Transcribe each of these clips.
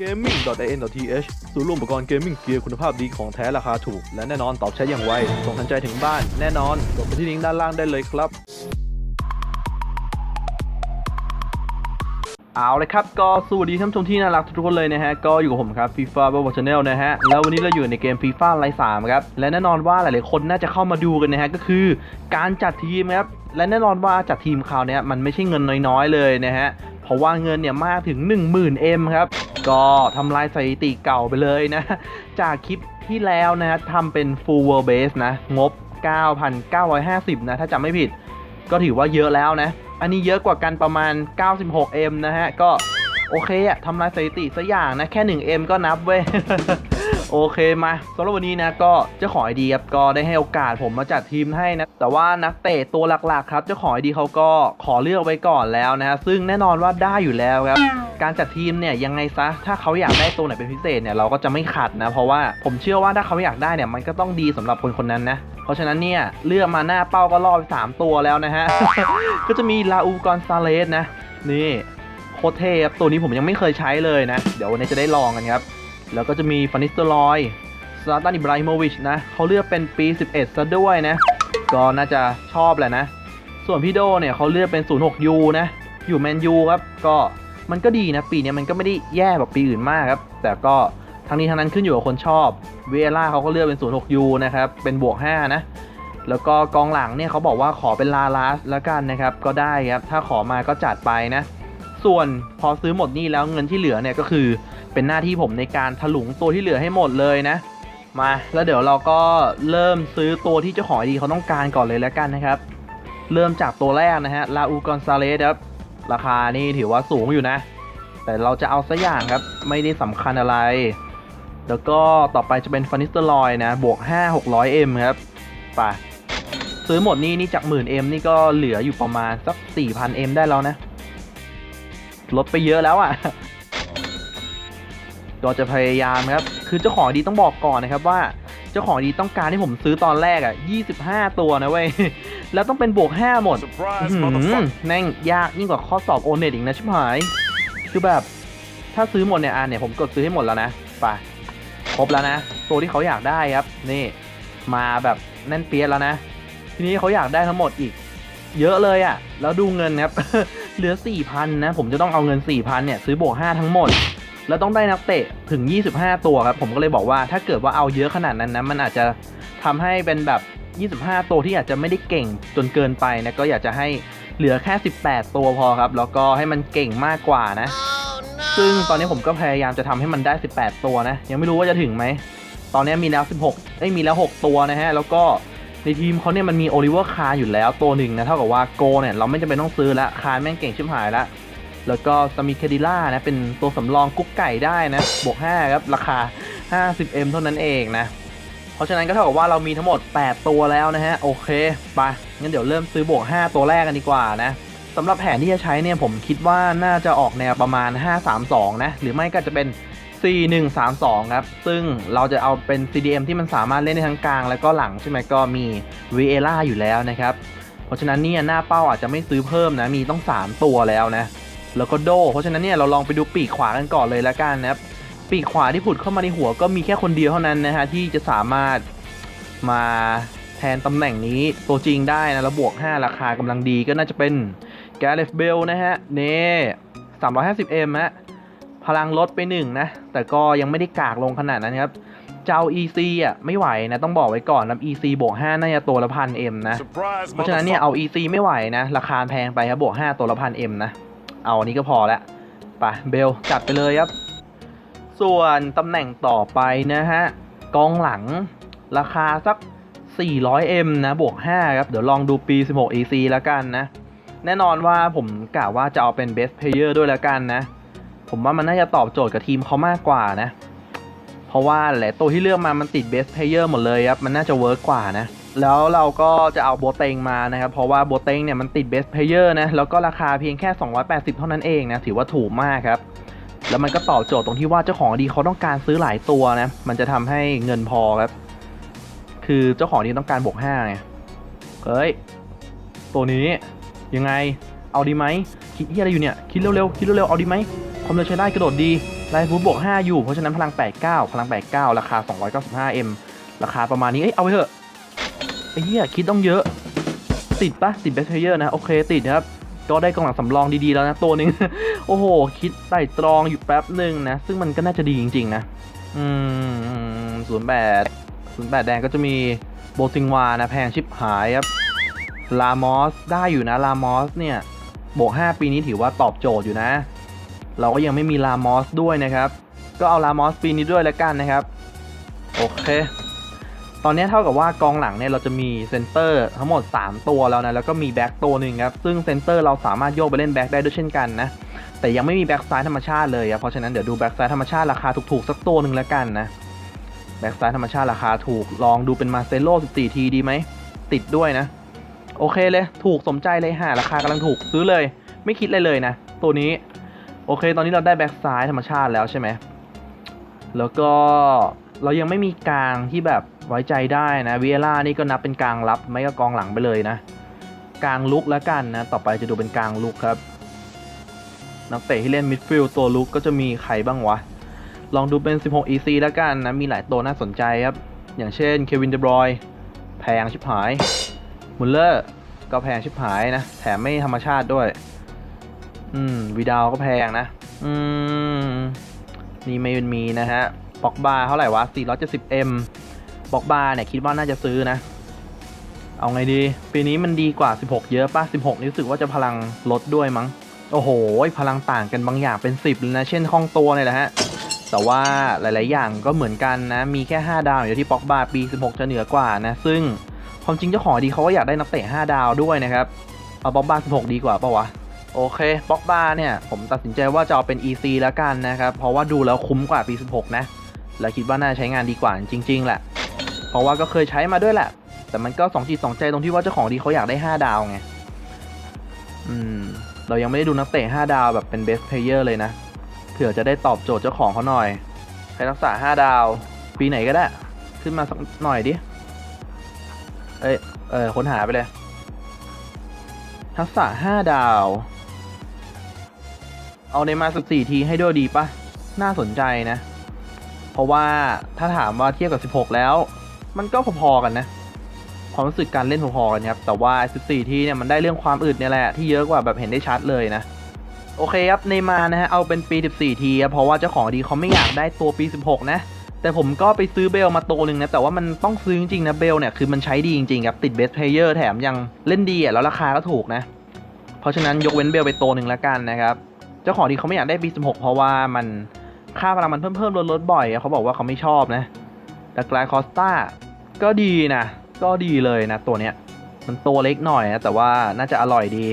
gaming.in.th ศูนย์รวมอุปกรณ์เกมมิ่งเกียร์คุณภาพดีของแท้ราคาถูก และแน่นอนตอบใช้อย่างไว ส่งทันใจถึงบ้านแน่นอนกดไปที่ลิงก์ด้านล่างได้เลยครับ เอาเลยครับ ก็สวัสดีท่านผู้ชมที่น่ารักทุกคนเลยนะฮะ ก็อยู่กับผมครับ FIFA b u b b l e Channel นะฮะ แล้ววันนี้เราอยู่ในเกม FIFA ไลน์3ครับ และแน่นอนว่าหลายๆคนน่าจะเข้ามาดูกันนะฮะ ก็คือการจัดทีมครับ และแน่นอนว่าจัดทีมคราวนี้มันไม่ใช่เงินน้อยๆเลยนะฮะ เพราะว่าเงินเนี่ยมากถึง 10,000 M ครับ ก็ทำลายสถิติเก่าไปเลยนะ จากคลิปที่แล้วนะทำเป็น full world base นะ งบ 9,950 นะ ถ้าจำไม่ผิด ก็ถือว่าเยอะแล้วนะ อันนี้เยอะกว่ากันประมาณ 96M นะฮะ ก็โอเคอะทำลายสถิติสักอย่างนะ แค่ 1M ก็นับเว้ย โอเคมาสำหรับวันนี้นะก็เจ้าของไอดีครับก็ได้ให้โอกาสผมมาจัดทีมให้นะแต่ว่านักเตะตัวหลักๆครับเจ้าของไอดีเขาก็ขอเลือกไว้ก่อนแล้วนะฮะซึ่งแน่นอนว่าได้อยู่แล้วครับการจัดทีมเนี่ยยังไงซะถ้าเขาอยากได้ตัวไหนเป็นพิเศษเนี่ยเราก็จะไม่ขัดนะเพราะว่าผมเชื่อว่าถ้าเขาอยากได้เนี่ยมันก็ต้องดีสำหรับคนคนนั้นนะเพราะฉะนั้นเนี่ยเลือกมาหน้าเป้าก็รอดสามตัวแล้วนะฮะก็จะมีลาอูกอนซาเลสนะนี่โคเทครับตัวนี้ผมยังไม่เคยใช้เลยนะ เดี๋ยววันนี้จะได้ลองกันครับ แล้วก็จะมีฟานิสเตอรอยซาตันอิบราฮิโมวิชนะเขาเลือกเป็นปี 11 ซะด้วยนะ ก็น่าจะชอบแหละนะ ส่วนพี่โดเนี่ยเขาเลือกเป็น 06U นะ อยู่แมนยูครับ ก็มันก็ดีนะ ปีเนี้ยมันก็ไม่ได้แย่แบบปีอื่นมากครับ แต่ก็ทั้งนี้ทั้งนั้นขึ้นอยู่กับคนชอบเวล่าเขาก็เลือกเป็น 06U นะครับ เป็นบวก 5 นะ แล้วก็กองหลังเนี่ยเขาบอกว่าขอเป็นลาลาสแล้วกันนะครับ ก็ได้ครับ ถ้าขอมาก็จัดไปนะ ส่วนพอซื้อหมดนี่แล้วเงินที่เหลือเนี่ยก็คือ เป็นหน้าที่ผมในการถลุงตัวที่เหลือให้หมดเลยนะ มาแล้วเดี๋ยวเราก็เริ่มซื้อตัวที่เจ้าของดีเขาต้องการก่อนเลยแล้วกันนะครับ เริ่มจากตัวแรกนะฮะลาอูกอนซาเลสครับราคานี่ถือว่าสูงอยู่นะ แต่เราจะเอาสักอย่างครับไม่ได้สำคัญอะไร แล้วก็ต่อไปจะเป็นฟานิสเตอร์ลอยนะ บวก 5 600M ครับไปซื้อหมดนี่นี่จาก 10,000M นี่ก็เหลืออยู่ประมาณสัก 4,000M ได้แล้วนะลดไปเยอะแล้วอะ่ะ ก็จะพยายามครับ คือเจ้าของดีต้องบอกก่อนนะครับว่า เจ้าของดีต้องการให้ผมซื้อตอนแรกอะ่ะ 25 ตัวนะเว้ย แล้วต้องเป็นบวก 5 หมด Surprise, อื้อหือ motherfucker. แม่งยากยิ่งกว่าข้อสอบโอเน็ตอีกนะชิบหาย คือแบบถ้าซื้อหมดเนี่ยอะเนี่ยผมกดซื้อให้หมดแล้วนะไปครบแล้วนะ ตัวที่เขาอยากได้ครับ นี่มาแบบแน่นเปียดแล้วนะ ทีนี้เขาอยากได้ทั้งหมดอีก เยอะเลยอะ่ะ แล้วดูเงินครับ เหลือ4,000นะ ผมจะต้องเอาเงิน4,000เนี่ยซื้อบวก5ทั้งหมด แล้วต้องได้นักเตะถึง 25 ตัวครับ ผมก็เลยบอกว่าถ้าเกิดว่าเอาเยอะขนาดนั้นนะมันอาจจะทำให้เป็นแบบ 25 ตัวที่อาจจะไม่ได้เก่งจนเกินไปนะก็อยากจะให้เหลือแค่ 18 ตัวพอครับ แล้วก็ให้มันเก่งมากกว่านะ ซึ่งตอนนี้ผมก็พยายามจะทำให้มันได้ 18 ตัวนะ ยังไม่รู้ว่าจะถึงไหม ตอนนี้มีแล้ว 16เอ้ยมีแล้ว 6 ตัวนะฮะ แล้วก็ในทีมเขาเนี่ยมันมีโอลิเวอร์คาร์อยู่แล้วตัวหนึ่งนะ เท่ากับว่าโกเนี่ยเราไม่จำเป็นต้องซื้อละคาร์แม่งเก่งชิบหายละ แล้วก็สมิเคดิล่านะเป็นตัวสำรองกุ๊กไก่ได้นะบวก5ครับราคา 50M เท่านั้นเองนะ เพราะฉะนั้นก็เท่ากับว่าเรามีทั้งหมด 8 ตัวแล้วนะฮะ โอเคไปงั้นเดี๋ยวเริ่มซื้อบวก 5 ตัวแรกกันดีกว่านะสำหรับแผนที่จะใช้เนี่ยผมคิดว่าน่าจะออกแนวประมาณ 5-3-2 นะ หรือไม่ก็จะเป็น 4-1-3-2 ครับ ซึ่งเราจะเอาเป็น CDM ที่มันสามารถเล่นได้ทั้งกลาง แล้วก็หลังใช่ไหมก็มี v ีเอล่าอยู่แล้วนะครับ เพราะฉะนั้นเนี่ยหน้าเป้าอาจจะไม่ซื้อเพิ่มนะ มีต้อง 3 ตัวแล้วนะ แล้วก็โด เพราะฉะนั้นเนี่ยเราลองไปดูปีกขวากันก่อนเลยแล้วกันนะครับ ปีกขวาที่ผุดเข้ามาในหัวก็มีแค่คนเดียวเท่านั้นนะฮะที่จะสามารถมาแทนตำแหน่งนี้ตัวจริงได้นะแล้วบวก 5 ราคากำลังดีก็น่าจะเป็นแกเรฟเบลนะฮะเน่ 350M ฮะพลังลดไปหนึ่งนะ แต่ก็ยังไม่ได้กากลงขนาดนั้นครับ เจ้า EC อะไม่ไหวนะ ต้องบอกไว้ก่อนนะ EC บวก 5 น่าจะตัวละพัน M นะ Surprise, เพราะฉะนั้นเนี่ยเอา EC ไม่ไหวนะ ราคาแพงไปครับบวก 5 ตัวละพัน M นะ เอาอันนี้ก็พอแล้วไปเบลจัดไปเลยครับ ส่วนตำแหน่งต่อไปนะฮะกองหลังราคาสัก 400M นะบวก 5 ครับ เดี๋ยวลองดูปี 16 EC แล้วกันนะ แน่นอนว่าผมกะว่าจะเอาเป็น best player ด้วยแล้วกันนะ ผมว่ามันน่าจะตอบโจทย์กับทีมเขามากกว่านะ เพราะว่าหลายตัวที่เลือกมามันติด best player หมดเลยครับ มันน่าจะเวิร์กกว่านะ แล้วเราก็จะเอาโบเตงมานะครับ เพราะว่าโบเตงเนี่ยมันติด best player นะ แล้วก็ราคาเพียงแค่ 280 เท่านั้นเองนะ ถือว่าถูกมากครับ แล้วมันก็ตอบโจทย์ตรงที่ว่าเจ้าของดีเขาต้องการซื้อหลายตัวนะ มันจะทำให้เงินพอครับ คือเจ้าของดีต้องการบวก5ไงเฮ้ย ตัวนี้ยังไง เอาดีไหม คิดที่อะไรอยู่เนี่ย คิดเร็วๆ คิดเร็วๆ เอาดีไหมความเร็วใช้ได้กระโดดดีไลฟ์ฟูบวก5อยู่ เพราะฉะนั้นพลัง 89 พลัง 89 ราคา 295M ราคาประมาณนี้ เอ้ย เอาไปเถอะ ไอ้เหี้ยคิดต้องเยอะ ติดปะติดแบ็คเทเยอร์นะ โอเคติดครับ ก็ได้กองหลังสำรองดีๆแล้วนะ ตัวหนึ่งโอ้โห คิดไต่ตรองอยู่แป๊บหนึ่งนะ ซึ่งมันก็น่าจะดีจริงๆนะ อืมศูนย์แปดศูนย์แปดแดงก็จะมีโบซิงวานะ แพงชิบหายครับลามอสได้อยู่นะลามอสเนี่ยบวก5ปีนี้ถือว่าตอบโจทย์อยู่นะ เราก็ยังไม่มีลามอสด้วยนะครับ ก็เอาลามอสปีนี้ด้วยแล้วกันนะครับ โอเค ตอนนี้เท่ากับว่ากองหลังเนี่ยเราจะมีเซนเตอร์ทั้งหมด 3 ตัวแล้วนะแล้วก็มีแบ็กตัวหนึ่งครับซึ่งเซนเตอร์เราสามารถโยกไปเล่นแบ็กได้ด้วยเช่นกันนะแต่ยังไม่มีแบ็กซ้ายธรรมชาติเลยครับเพราะฉะนั้นเดี๋ยวดูแบ็กซ้ายธรรมชาติราคาถูกๆสักตัวหนึ่งแล้วกันนะแบ็กซ้ายธรรมชาติราคาถูกลองดูเป็นมาเซโล14 ทีดีไหมติดด้วยนะ โอเคเลยถูกสมใจเลยฮะราคากำลังถูกซื้อเลย ไม่คิดเลยเลยนะ ตัวนี้โอเค ตอนนี้เราได้แบ็กซ้ายธรรมชาติแล้วใช่ไหมแล้วก็เรายังไม่มีกลางที่แบบ ไว้ใจได้นะวิเอล่านี่ก็นับเป็นกลางรับไม่ก็กองหลังไปเลยนะกลางลุกแล้วกันนะต่อไปจะดูเป็นกลางลุกครับ นักเตะที่เล่นมิดฟิลด์ตัวลุกก็จะมีใครบ้างวะ ลองดูเป็น 16 EC แล้วกันนะมีหลายตัวน่าสนใจครับ อย่างเช่นเควินเดบรอยแพงชิบหายมุลเลอร์ก็แพงชิบหายนะ แถมไม่ธรรมชาติด้วย อืมวีดาวก็แพงนะ อืมนี่ไม่เป็นมีนะฮะปอกบาเท่าไหร่วะ 470M ปอกบาเนี่ยคิดว่าน่าจะซื้อนะ เอาไงดี ปีนี้มันดีกว่า 16 เยอะป่ะ 16 นี่รู้สึกว่าจะพลังลดด้วยมั้ง โอ้โห พลังต่างกันบางอย่างเป็น 10เลยนะ เช่นห้องตัวเนี่ยแหละฮะ แต่ว่าหลาย ๆ อย่างก็เหมือนกันนะ มีแค่ 5 ดาวอยู่ที่ปอกบาปี 16 จะเหนือกว่านะ ซึ่งความจริงเจ้าของดีเขาก็อยากได้นักเตะ 5 ดาวด้วยนะครับ เอาปอกบา16 ดีกว่าปะวะโอเคปอกบาเนี่ย ผมตัดสินใจว่าจะเอาเป็น EC แล้วกันนะครับ เพราะว่าดูแล้วคุ้มกว่าปี 16 นะ และคิดว่าน่าใช้งานดีกว่าจริง ๆ แหละ เพราะว่าก็เคยใช้มาด้วยแหละ แต่มันก็สองจิตสองใจตรงที่ว่าเจ้าของดีเขาอยากได้ 5 ดาวไง อืม เรายังไม่ได้ดูนักเตะ5ดาวแบบเป็น best player เลยนะ เผื่อจะได้ตอบโจทย์เจ้าของเขาหน่อย ใครรักษา 5 ดาว ปีไหนก็ได้ ขึ้นมาสักหน่อยดิ เอ้ย เออค้นหาไปเลย ทักษะ5ดาว เอาในมาสักสี่ทีให้ด้วยดีปะ น่าสนใจนะ เพราะว่าถ้าถามว่าเทียบกับ 16 แล้ว มันก็พอๆกันนะ ความรู้สึกการเล่นพอๆกันครับ แต่ว่า 14 ที่เนี่ยมันได้เรื่องความอึดเนี่ยแหละที่เยอะกว่าแบบเห็นได้ชัดเลยนะ โอเคครับในมานะฮะเอาเป็นปี 14 ทีครับเพราะว่าเจ้าของดีเขาไม่อยากได้ตัวปี 16 นะ แต่ผมก็ไปซื้อเบลมาตัวหนึ่งนะ แต่ว่ามันต้องซื้อจริงๆนะเบลเนี่ยคือมันใช้ดีจริงๆครับติดเบสเพลเยอร์แถมยังเล่นดีอะแล้วราคาก็ถูกนะ เพราะฉะนั้นยกเว้นเบลไปตัวหนึ่งแล้วกันนะครับเจ้าของดีเขาไม่อยากได้ปี 16 เพราะว่ามันค่าพลังมันเพิ่มเพิ่มลดลดบ่อยเขาบอกว่าเขาไม่ชอบนะ แต่กลายคอสตาก็ดีนะ ก็ดีเลยนะตัวเนี้ย มันตัวเล็กหน่อยนะ แต่ว่าน่าจะอร่อยดี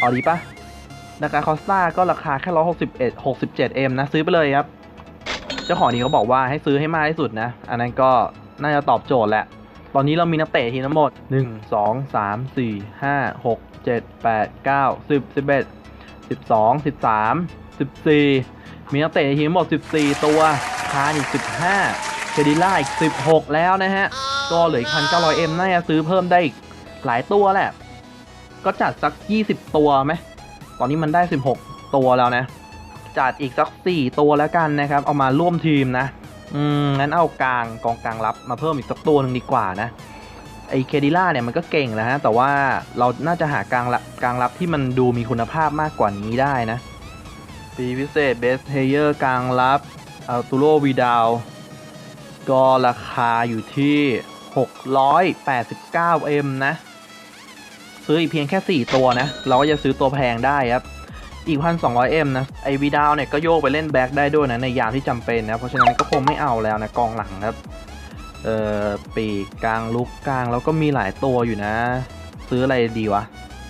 เอาดีปะดากาคอสตาก็ราคาแค่ร้อยหกสิบเอ็ดหกสิบเจ็ดเอ็มนะ ซื้อไปเลยครับ เจ้าของดีเขาบอกว่าให้ซื้อให้มากที่สุดนะ อันนั้นก็น่าจะตอบโจทย์แหละ ตอนนี้เรามีนักเตะทีมทั้งหมด 1 2 3 4 5 6 7 8 9 10 11 12 13 14 มีนักเตะทีมทั้งหมด 14 ตัว คานอีก 15 เคดิล่าอีก 16 แล้วนะฮะ ก็เหลืออีก 1,900M น่าจะซื้อเพิ่มได้อีกหลายตัวแหละ ก็จัดสัก 20 ตัวไหม ตอนนี้มันได้ 16 ตัวแล้วนะ จัดอีกสัก 4 ตัวแล้วกันนะครับ เอามาร่วมทีมนะ อืม งั้นเอากลางกองกลางรับมาเพิ่มอีกสักตัวหนึ่งดีกว่านะ ไอเคดิล่าเนี่ยมันก็เก่งแล้วฮะ แต่ว่าเราน่าจะหากลางรับกลางรับที่มันดูมีคุณภาพมากกว่านี้ได้นะ ปีพิเศษเบสเพเยอร์กลางรับอัลตูโรวีดาว ก็ราคาอยู่ที่ 689M นะ ซื้ออีกเพียงแค่ 4 ตัวนะ เราก็จะซื้อตัวแพงได้ครับ อีก 1,200M นะ ไอวีดาวเนี่ยก็โยกไปเล่นแบ็กได้ด้วยนะ ในยามที่จำเป็นนะ เพราะฉะนั้นก็คงไม่เอาแล้วนะ กองหลังครับ เอ่อ ปีกกลางลุกกลาง แล้วก็มีหลายตัวอยู่นะ ซื้ออะไรดีวะ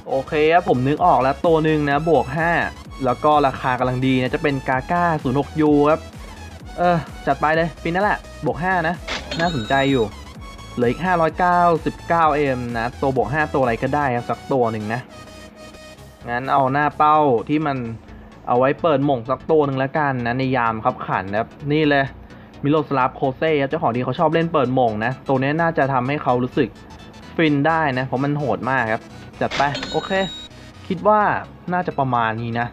โอเคครับผมนึกออกแล้วตัวหนึ่งนะ บวก 5 แล้วก็ราคากำลังดีนะ จะเป็นกาก้า 06U ครับ เออ จัดไปเลย ปีนั่นแหละ บวก 5 นะ น่าสนใจอยู่ เหลืออีก 599M นะ ตัวบวก 5 ตัวอะไรก็ได้ครับสักตัวหนึ่งนะ งั้นเอาหน้าเป้าที่มันเอาไว้เปิดหม่งสักตัวหนึ่งแล้วกันนะ ในยามขับขันนะครับ นี่เลย มิโลสลาฟโคเซ่เจ้าของดีเขาชอบเล่นเปิดหม่งนะ ตัวนี้น่าจะทำให้เขารู้สึกฟินได้นะ เพราะมันโหดมากครับ จัดไป โอเค คิดว่าน่าจะประมาณนี้นะ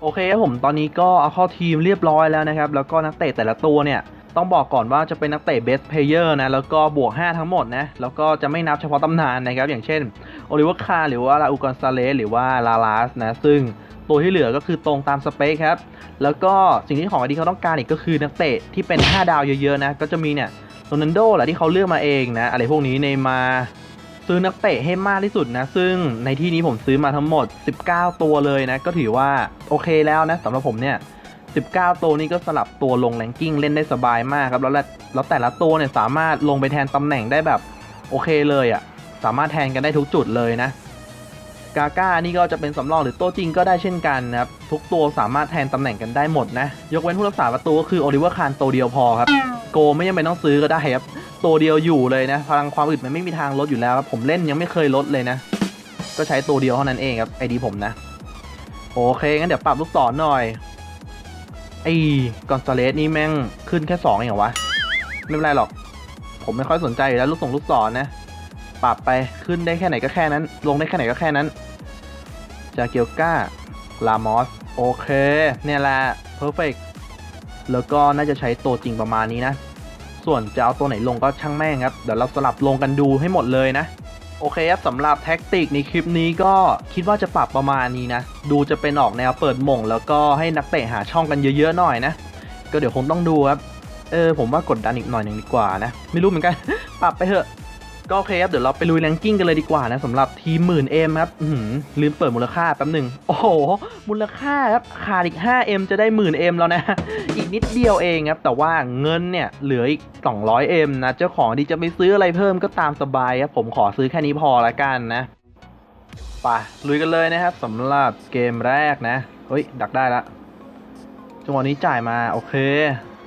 โอเคครับผมตอนนี้ก็เอาเข้าทีมเรียบร้อยแล้วนะครับ แล้วก็นักเตะแต่ละตัวเนี่ยต้องบอกก่อนว่าจะเป็นนักเตะ best player นะ แล้วก็บวก 5 ทั้งหมดนะ แล้วก็จะไม่นับเฉพาะตำนานนะครับ อย่างเช่นโอลิเวอร์คาหรือว่าลาอูกอนซาเลสหรือว่าลาลาสนะ ซึ่งตัวที่เหลือก็คือตรงตามสเปคครับ แล้วก็สิ่งที่ของอดีเขาต้องการอีกก็คือนักเตะที่เป็น 5 ดาวเยอะๆนะ ก็จะมีเนี่ยโรนัลโดแหละที่เขาเลือกมาเองนะ อะไรพวกนี้เนมาร ซื้อนักเตะให้มากที่สุดนะ ซึ่งในที่นี้ผมซื้อมาทั้งหมด 19 ตัวเลยนะ ก็ถือว่าโอเคแล้วนะสำหรับผมเนี่ย 19 ตัวนี้ก็สลับตัวลงแรงกิ้งเล่นได้สบายมากครับ แล้วและแล้วแต่ละตัวเนี่ยสามารถลงไปแทนตำแหน่งได้แบบโอเคเลยอะ่ะ สามารถแทนกันได้ทุกจุดเลยนะ กาก้านี่ก็จะเป็นสำรองหรือโตัวจริงก็ได้เช่นกันนะครับ ทุกตัวสามารถแทนตำแหน่งกันได้หมดนะ ยกเว้นผู้รักษาประตูก็คือโอลิเวอร์คานตัวเดียวพอครับ โกไม่จำเป็นต้องซื้อก็ได้ครับ ตัวเดียวอยู่เลยนะ พลังความอึดมันไม่มีทางลดอยู่แล้วครับ ผมเล่นยังไม่เคยลดเลยนะ ก็ใช้ตัวเดียวเท่านั้นเองครับไอดีผมนะ โอเคงั้นเดี๋ยวปรับลูกศรหน่อยไอ้กอนซาเลสนี่แม่งขึ้นแค่สองเองเหรอวะ ไม่เป็นไรหรอก ผมไม่ค่อยสนใจอยู่แล้วลูกส่งลูกศรนะปรับไปขึ้นได้แค่ไหนก็แค่นั้น ลงได้แค่ไหนก็แค่นั้น จาเกียวก้า ลามอส โอเค เนี่ยแหละเพอร์เฟกแล้วก็น่าจะใช้ตัวจริงประมาณนี้นะ ส่วนจะเอาตัวไหนลงก็ช่างแม่งครับ เดี๋ยวเราสลับลงกันดูให้หมดเลยนะ โอเคครับสำหรับแท็กติกในคลิปนี้ก็คิดว่าจะปรับประมาณนี้นะ ดูจะเป็นออกแนวเปิดหม่ง แล้วก็ให้นักเตะหาช่องกันเยอะๆหน่อยนะ ก็เดี๋ยวคงต้องดูครับ เออผมว่ากดดันอีกหน่อยหนึ่งดีกว่านะ ไม่รู้เหมือนกัน ปรับไปเถอะ ก็โอเคครับ เดี๋ยวเราไปลุยแรงกิ้งกันเลยดีกว่านะสำหรับทีมหมื่นเอ็มครับลืมเปิดมูลค่าแป๊บหนึ่งโอ้โห มูลค่าครับขาดอีก 5M จะได้หมื่นเอ็มแล้วนะ อีกนิดเดียวเองครับ แต่ว่าเงินเนี่ยเหลืออีก 200M นะ เจ้าของที่จะไปซื้ออะไรเพิ่มก็ตามสบายครับ ผมขอซื้อแค่นี้พอละกันนะไปลุยกันเลยนะครับสำหรับเกมแรกนะเฮ้ย ดักได้ละจังหวะนี้จ่ายมา โอเค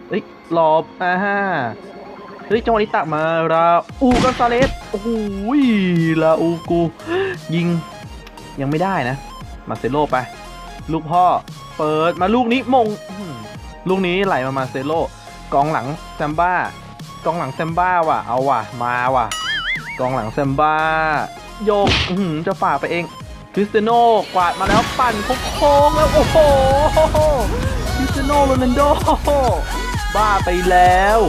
เฮ้ยหลบอ่าฮะ เฮ้ยจังหวะนี้ตักมาราอูกอนซาเลสโอ้โหลาอูกูยิงยังไม่ได้นะ มาเซโลไป ลูกพ่อ เปิดมาลูกนี้มง ลูกนี้ไหลมามาเซโลกองหลังแซมบ้ากองหลังแซมบ้าว่ะ เอาว่ะ มาว่ะ กองหลังแซมบ้า โยกจะฝ่าไปเอง คริสเตโนกวาดมาแล้วปั่นโค้งแล้ว โอ้โห คริสเตโนโรนัลโด บ้าไปแล้ว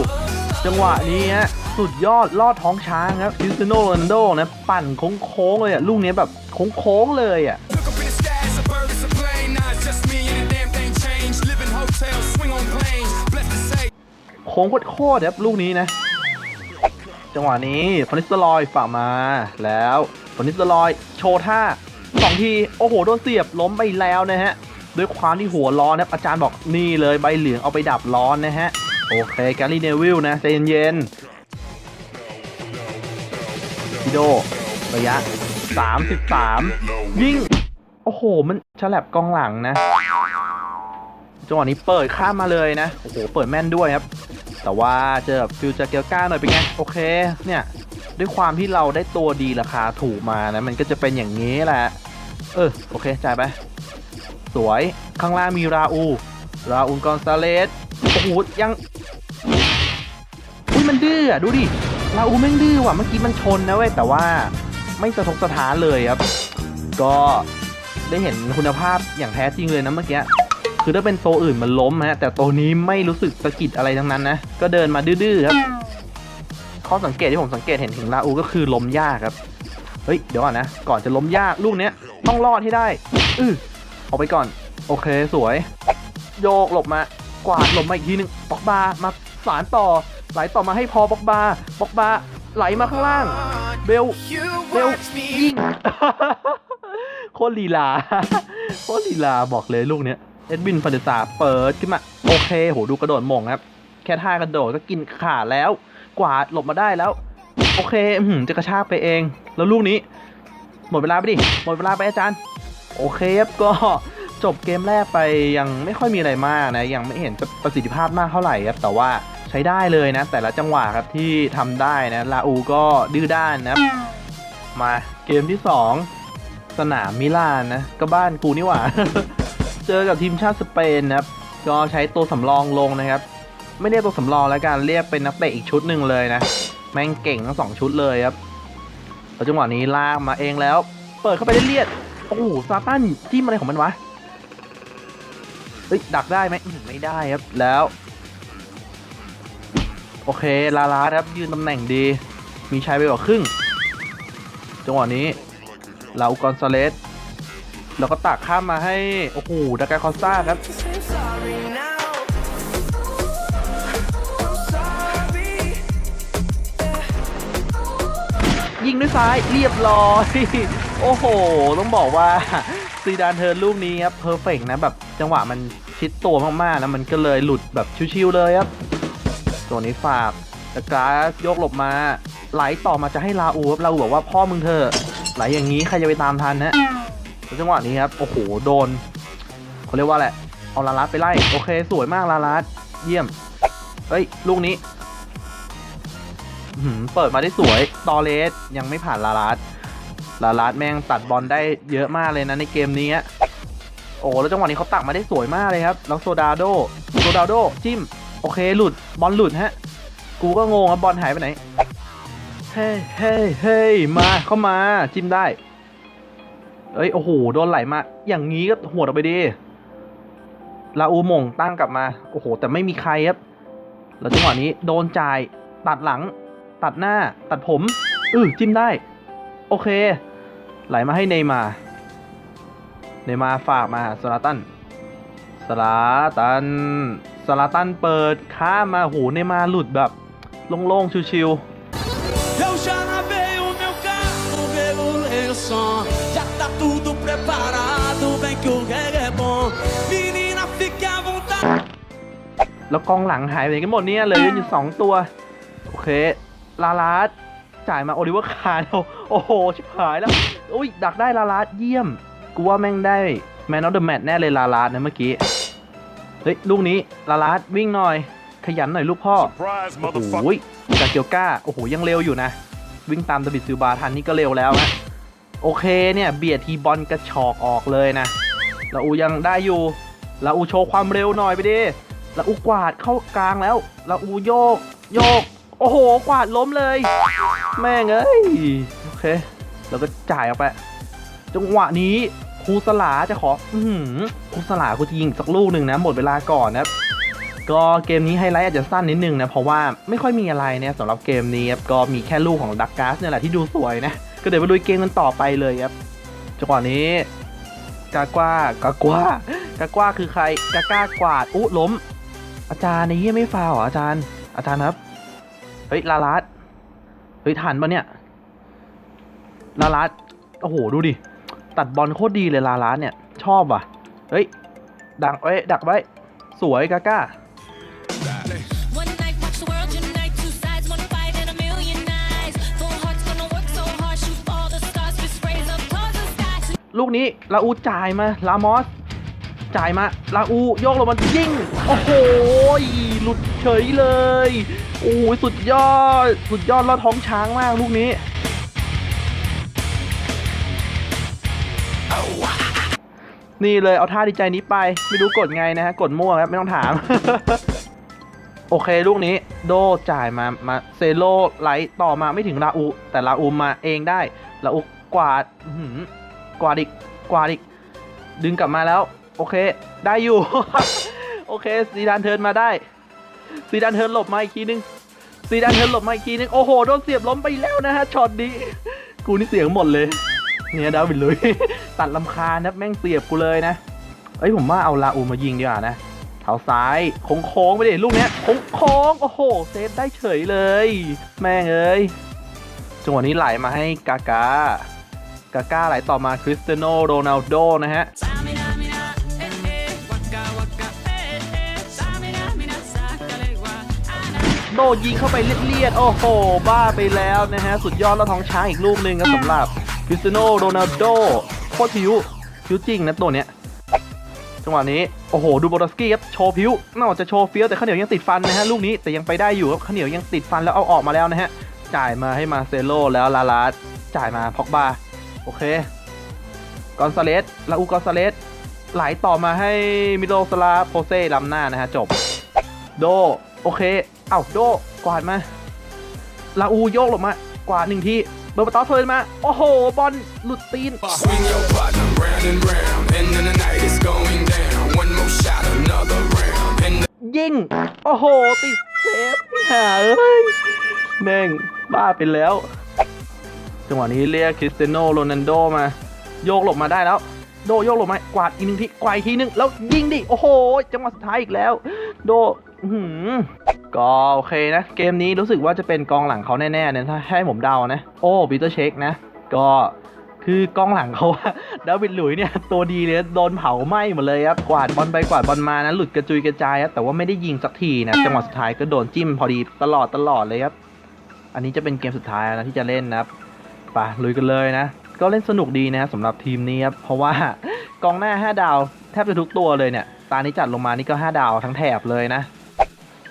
จังหวะนี้ฮะสุดยอดลอดท้องช้างครับคริสเตียโนโรนัลโดนะปั่นโค้งๆเลยอะลูกนี้แบบโค้งๆเลยอะ Look up in the sky, it's a bird, it's a plane. Nah, it's just me and the damn thing changed. Live in hotels, swing on planes. Blessed to say. โค้งโคตรๆครับลูกนี้นะ จังหวะนี้ฟอนิสเตอรอยฝ่ากมาแล้วฟอนิสเตอรอยโชว์ท่าสองทีโอ้โหโดนเสียบล้มไปแล้วนะฮะด้วยความที่หัวร้อนนะครับอาจารย์บอกนี่เลยใบเหลืองเอาไปดับร้อนนะฮะ โอเคแกลลี่เนวิลนะใจเย็นๆพิโดระยะ 33 ยิง โอ้โห มันฉลับกองหลังนะจังหวะนี้เปิดข้ามมาเลยนะ โอ้โห เปิดแม่นด้วยครับ แต่ว่าเจอฟิวเจอร์เกลก้าหน่อยเป็นไง โอเค เนี่ย ด้วยความที่เราได้ตัวดีราคาถูกมานะ มันก็จะเป็นอย่างนี้แหละ เออ โอเค จ่ายไป สวย ข้างล่างมีราอู ราอูลกอนซาเลสโอ้โหยังอุ้ยมันดื้ออะดูดิราอูแม่งดื้อว่ะเมื่อกี้มันชนนะเว้ยแต่ว่าไม่สะทกสถานเลยครับ ก็ได้เห็นคุณภาพอย่างแท้จริงเลยนะเมื่อกี้คือถ้าเป็นโซอื่นมันล้มฮะแต่ตัวนี้ไม่รู้สึกสะกิดอะไรทั้งนั้นนะก็เดินมาดื้อๆครับข้อสังเกตที่ผมสังเกตเห็นถึงลาอูก็คือล้มยากครับเฮ้ยเดี๋ยวก่อนนะก่อนจะล้มยากลูกเนี้ยต้องรอดให้ได้อือออกไปก่อน โอเคสวย โยกหลบมากวาดหลบมาอีกทีหนึ่งปอกบามาสารต่อ ไหลต่อมาให้พอปอกบาปอกบาไหลมาข้างล่าง เบล You Bill, watch me ยิงโคตรลีลาโคตรลีลาบอกเลยลูกเนี้ยเอ็ดวินฟันเดซาเปิดขึ้นมา โอเคโหดูกระโดดหมงครับ แค่ท่ากระโดดก็กินขาดแล้ว กวาดหลบมาได้แล้ว โอเคอจะกระชากไปเอง แล้วลูกนี้ หมดเวลาไปดิ หมดเวลาไปอาจารย์ โอเคครับก็ จบเกมแรกไปยังไม่ค่อยมีอะไรมากนะ ยังไม่เห็นประสิทธิภาพมากเท่าไหร่ครับ แต่ว่าใช้ได้เลยนะ แต่ละจังหวะครับที่ทำได้นะลาอูก็ดื้อด้านนะมาเกมที่ 2 สนามมิลานนะ ก็บ้านกูนี่หว่า เจอกับทีมชาติสเปนนะครับ ก็ใช้ตัวสำรองลงนะครับ ไม่เรียกตัวสำรองแล้วกันเรียกเป็นนักเตะอีกชุดหนึ่งเลยนะ แม่งเก่งทั้งสองชุดเลยครับแล้วจังหวะนี้ลากมาเองแล้ว เปิดเข้าไปเลียดโอ้โหซาตันจิ้มอะไรของมันวะ เฮ้ยดักได้ไหมไม่ได้ครับแล้ว โอเคลาลาครับยืนตำแหน่งดี มีชัยไปกว่าครึ่งจังหวะนี้ลาอุกอนซาเลสแล้วก็ตักข้ามมาให้ โอ้โหดากาคอสซาครับยิงด้วยซ้ายเรียบร้อย โอ้โห ต้องบอกว่าซีดานเทิร์นลูกนี้ครับเพอร์เฟกนะแบบ จังหวะมันชิดตัวมากๆนะมันก็เลยหลุดแบบชิวๆเลยครับตัวนี้ฝากตะกร้ายกหลบมา ไหลต่อมาจะให้ลาอูครับลาอูบอกว่าพ่อมึงเธอไหลอย่างนี้ใครจะไปตามทันนะจังหวะนี้ครับโอ้โหโดนเขาเรียกว่าแหละเอาลาลัดไปไล่โอเค สวยมากลาลัดเยี่ยมเฮ้ยลูกนี้เปิดมาได้สวยตอเลสยังไม่ผ่านลาลัดลาลัดแม่งตัดบอลได้เยอะมากเลยนะในเกมนี้ โอ้แล้วจังหวะนี้เขาตักมาได้สวยมากเลยครับแล้วโซดาโดโซดาโดจิ้ม โอเคหลุดบอลหลุดฮะ กูก็งงครับบอลหายไปไหน เฮ้เฮ้เฮ้มาเข้ามาจิ้มได้ เอ้ยโอ้โหโดนไหลมา อย่างนี้ก็หัวออกไปดีลาอูมงตั้งกลับมา โอ้โห แต่ไม่มีใครครับ แล้วจังหวะนี้โดนจ่าย ตัดหลัง ตัดหน้า ตัดผม อือจิ้มได้ โอเค ไหลมาให้เนยมา เนย์มาร์ฝากมาสลาตันสลาตันสลาตันเปิดข้ามมาโหเนย์มาร์หลุดแบบโล่งๆชิว Eu já lavei o meu carro, regulei o som. Já tá tudo preparado, bem que o reggae é bom. Menina, fique à vontade. ๆแล้วกองหลังหายไปไหนกันหมดเนี่ยเหลยอยู่สองตัว โอเค ลาลาสจ่ายมาโอลิเวอร์คาร์โอ้โห ชิบหายแล้ว อุ้ย ดักได้ลาลาสเยี่ยม กูว่าแม่งได้แมนอ f เดอะแมตแน่เลยลาลาสนะเมื่อกี้ เฮ้ย ลูกนี้ลาลาสวิ่งหน่อย ขยันหน่อยลูกพ่อ Surprise, โอ้โห motherfucker. จากเกียวก้า โอ้โห ยังเร็วอยู่นะ วิ่งตามดาบิดซิลบาทันนี่ก็เร็วแล้วนะ โอเคเนี่ย เบียดทีบอลกระชอกออกเลยนะลาอูยังได้อยู่ลาอูโชว์ความเร็วหน่อยไปดิลาอูกวาดเข้ากลางแล้วลาอูโยก โยก โอ้โห กวาดล้มเลย แม่งเอ้ย โอเค แล้วก็จ่ายออกไป จังหวะนี้ครูสลาจะขอ อืครูสลากูจะยิงสักลูกหนึ่งนะ หมดเวลาก่อนนะก็เกมนี้ไฮไลท์อาจจะสั้นนิดนึงนะ เพราะว่าไม่ค่อยมีอะไรเนี่ยสำหรับเกมนี้ครับก็มีแค่ลูกของดักกาสเนี่ยแหละที่ดูสวยนะ ก็เดี๋ยวมาดูเกมกันต่อไปเลยครับจังหวะนี้กากว้ากากว้ากากว้าคือใครกาก้ากวาดอุ๊ล้ม อาจารย์ในเยี่ยไม่ฟาวเหรออาจารย์ อาจารย์ครับเฮ้ยลาลัดเฮ้ยทันปะเนี่ยลาลัดโอ้โหดูดิ ตัดบอลโคตรดีเลยลาลัดเนี่ย ชอบว่ะ เฮ้ย ดักเอ้ยดักไว้ สวยกาก้า One night, watch the world unite. Two sides, one fight, and a million eyes. Full hearts gonna work so hard, shoot all the stars, fist raise up towards the sky. ลูกนี้ลาอูจ่ายมา ลามอส จ่ายมา ลาอูโยกลงมายิง โอ้โห หลุดเฉยเลย โอ้ยสุดยอด สุดยอดลอดท้องช้างมากลูกนี้ นี่เลยเอาท่าดีใจนี้ไป ไม่รู้กดไงนะฮะ กดมั่วครับ ไม่ต้องถาม โอเค ลูกนี้ โดจ่ายมา มาเซโลไหลต่อมาไม่ถึงลาอู แต่ลาอูมาเองได้ลาอูกวาดหือกวาดอีกกวาดอีก ดึงกลับมาแล้ว โอเค ได้อยู่ โอเคซีดานเทิร์นมาได้ซีดานเทิร์นหลบมาอีกทีนึงซีดานเทิร์นหลบมาอีกทีนึง โอ้โห โดนเสียบล้มไปแล้วนะฮะช็อตนี้ กูนี่เสียงหมดเลย เนี่ยดาวิดเลยตัดลำคาญนะแม่งเสียบกูเลยนะเอ้ยผมว่าเอาลาอูมายิงดีกว่านะเท้าซ้ายโค้งๆไปดิลูกเนี้ยโค้งๆโอ้โหเซฟได้เฉยเลย แม่งเอ้ยจังหวะนี้ไหลมาให้กากากาก้าไหลต่อมาคริสเตียโนโรนัลโดนะฮะโดยิงเข้าไปเลียดๆ โอ้โห บ้าไปแล้วนะฮะ สุดยอดแล้วท้องช้างอีกลูกหนึ่งครับสำหรับ คริสเตียโนโรนัลโดโคตรผิวผิวจริงนะตัวเนี้ยจังหวะนี้ โอ้โห ดูโบรอสกี้ครับโชว์ผิวนอกจาจะโชว์เฟี้ยวแต่ข้าวเหนียวยังติดฟันนะฮะลูกนี้แต่ยังไปได้อยู่ครับข้าวเหนียวยังติดฟันแล้วเอาออกมาแล้วนะฮะ จ่ายมาให้มาเซโลแล้วลาลาสจ่ายมาพ็อกบาโอเคกอนซาเลสลาอูกอนซาเลสไหลต่อมาให้มิโลสลาโพเซ่ล้ำหน้านะฮะจบ โด โอเค เอ้าโดกวาดมาลาอูโยกลบมากวาดหนึ่งที เบอร์ปาตอเทินมา โอ้โห บอลหลุดตีน Swing your partner round and round, and then the night is going down. One more shot, ยิง โอ้โห ติดเซฟหาเอ้ย แม่ง บ้าไปแล้ว จังหวะนี้เรียกคริสเตียโนโรนัลโดมา โยกหลบมาได้แล้ว โดโยกหลบมากวาดอีกหนึ่งทีกวาดอีกทีหนึงแล้วยิงดิ โอ้โห จังหวะสุดท้ายอีกแล้ว โด ก็โอเคนะ เกมนี้รู้สึกว่าจะเป็นกองหลังเขาแน่ๆเนี่ยถ้าให้ผมเดานะ โอ้ปีเตอร์เชคนะ ก็คือกองหลังเขาอะดาวิดหลุยเนี่ยตัวดีเลยโดนเผาไหม้หมดเลยครับกวาดบอลไปกวาดบอลมานะหลุดกระจุยกระจายครับแต่ว่าไม่ได้ยิงสักทีนะจังหวะสุดท้ายก็โดนจิ้มพอดีตลอดตลอดเลยครับอันนี้จะเป็นเกมสุดท้ายนะที่จะเล่นนะครับไปลุยกันเลยนะ ก็เล่นสนุกดีนะสำหรับทีมนี้ครับเพราะว่ากองหน้า 5 ดาวแทบจะทุกตัวเลยเนี่ยตานี้จัดลงมานี่ก็ 5 ดาวทั้งแถบเลยนะ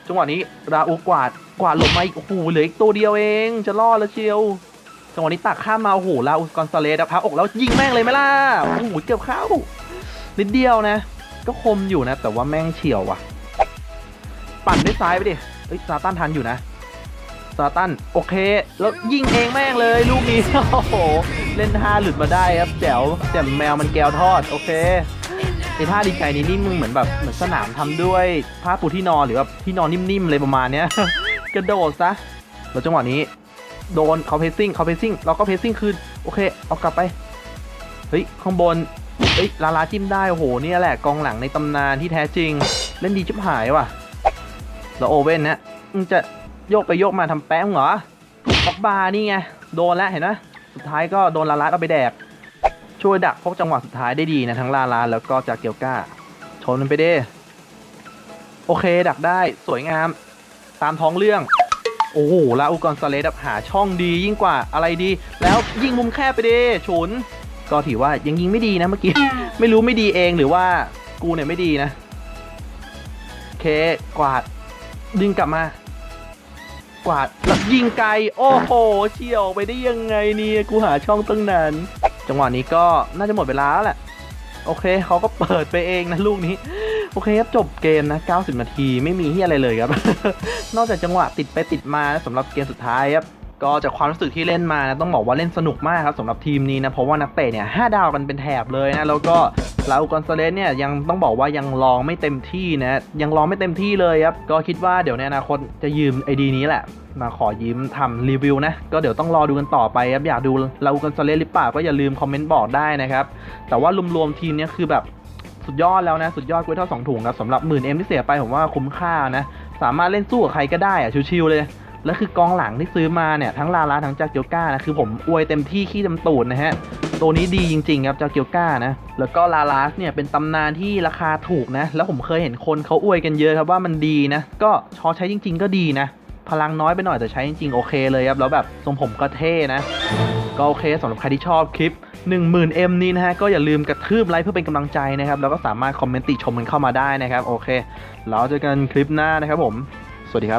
จังหวะนี้ราอูกวาดกวาดหลบมาอีกโอ้โหเหลืออีกตัวเดียวเอง จะรอดแล้วเชียวจังหวะนี้ตักข้ามมาโอ้โหลาอุสกอนซาเลสพักอกแล้วยิงแม่งเลยไหมล่ะโอ้โหเกือบเข้านิดเดียวนะ ก็คมอยู่นะ แต่ว่าแม่งเฉียวว่ะ ปั่นด้วยซ้ายไปดิเอ้ยซาตันทันอยู่นะซาตันโอเค แล้วยิงเองแม่งเลยลูกนี้โอ้โหเล่นท่าหลุดมาได้ครับแจ๋วแจ่มแมวมันแก้วทอดโอเค ไอท่าดีใจนี้นี่มึงเหมือนแบบเหมือนสนามทำด้วยผ้าปูที่นอนหรือแบบที่นอนนิ่มๆเลยประมาณเนี้ยกระโดดซะแล้วจังหวะนี้ โดนเขาเพสซิ่งเขาเพสซิ่งเราก็เพสซิ่งคืนโอเคเอากลับไปเฮ้ยข้างบนเฮ้ยลาลาจิ้มได้โอ้โหเนี่ยแหละกองหลังในตำนานที่แท้จริง เล่นดีชิบหายว่ะ แล้วโอเว่นนะมึงจะโยกไปโยกมาทำแป้งเหรอบ็อกบาร์นี่ไงโดนแล้วเห็นไหมสุดท้ายก็โดนลาลาเอาไปแดก ช่วยดักพวกจังหวะสุดท้ายได้ดีนะทั้งลาลาแล้วก็จากเกียวก้า ชนมันไปเด้โอเค ดักได้สวยงาม ตามท้องเรื่อง โอ้โหลาอูกอนซาเลสหาช่องดียิ่งกว่าอะไรดี แล้วยิงมุมแคบไปดิฉุน ก็ถือว่ายังยิงไม่ดีนะเมื่อกี้ ไม่รู้ไม่ดีเองหรือว่ากูเนี่ยไม่ดีนะโอเคกวาดดึงกลับมา กวาดแล้วยิงไกล โอ้โหเฉียวไปได้ยังไงเนี่ยกูหาช่องตั้งนาน จังหวะนี้ก็น่าจะหมดเวลาแล้วแหละ โอเคเขาก็เปิดไปเองนะลูกนี้ โอเคครับจบเกมนะ 90 นาทีไม่มีที่อะไรเลยครับ นอกจากจังหวะติดไปติดมาสำหรับเกมสุดท้ายครับก็จากความรู้สึกที่เล่นมานะต้องบอกว่าเล่นสนุกมากครับสำหรับทีมนี้นะเพราะว่านักเตะเนี่ยห้าดาวกันเป็นแถบเลยนะแล้วก็ ลาอูกอนซาเลสเนี่ยยังต้องบอกว่ายังลองไม่เต็มที่นะยังลองไม่เต็มที่เลยครับก็คิดว่าเดี๋ยวในอนาคตจะยืมไอดีนี้แหละ มาขอยืมทำรีวิวนะ ก็เดี๋ยวต้องรอดูกันต่อไปครับอยากดูลาอูกอนซาเลสหรือเปล่าก็อย่าลืมคอมเมนต์บอกได้นะครับแต่ว่ารวมๆทีมเนี้คือแบบสุดยอดแล้วนะ สุดยอดกล้วยทอดสองถุงครับสำหรับหมื่นเอ็มที่เสียไปผมว่าคุ้มค่านะ สามารถเล่นสู้กับใครก็ได้อะชิวๆเลย แล้วคือกองหลังที่ซื้อมาเนี่ยทั้งลาลาทั้งจากเกียวก้านะคือผมอวยเต็มที่ขี้เต็มตูดนะฮะตัวนี้ดีจริงๆครับจากเกียวก้านะแล้วก็ลาลาสเนี่ยเป็นตำนานที่ราคาถูกนะ แล้วผมเคยเห็นคนเขาอวยกันเยอะครับว่ามันดีนะ ก็ชอใช้จริง ๆ ก็ดีนะ พลังน้อยไปหน่อยแต่ใช้จริงๆโอเคเลยครับแล้วแบบทรงผมก็เท่นะก็โอเคสำหรับใครที่ชอบคลิป 10,000M นี้นะฮะ ก็อย่าลืมกระทืบไลค์เพื่อเป็นกำลังใจนะครับ แล้วก็สามารถคอมเมนต์ติชมกันเข้ามาได้นะครับ โอเค แล้วเจอกันคลิปหน้านะครับผม สวัสดีครับ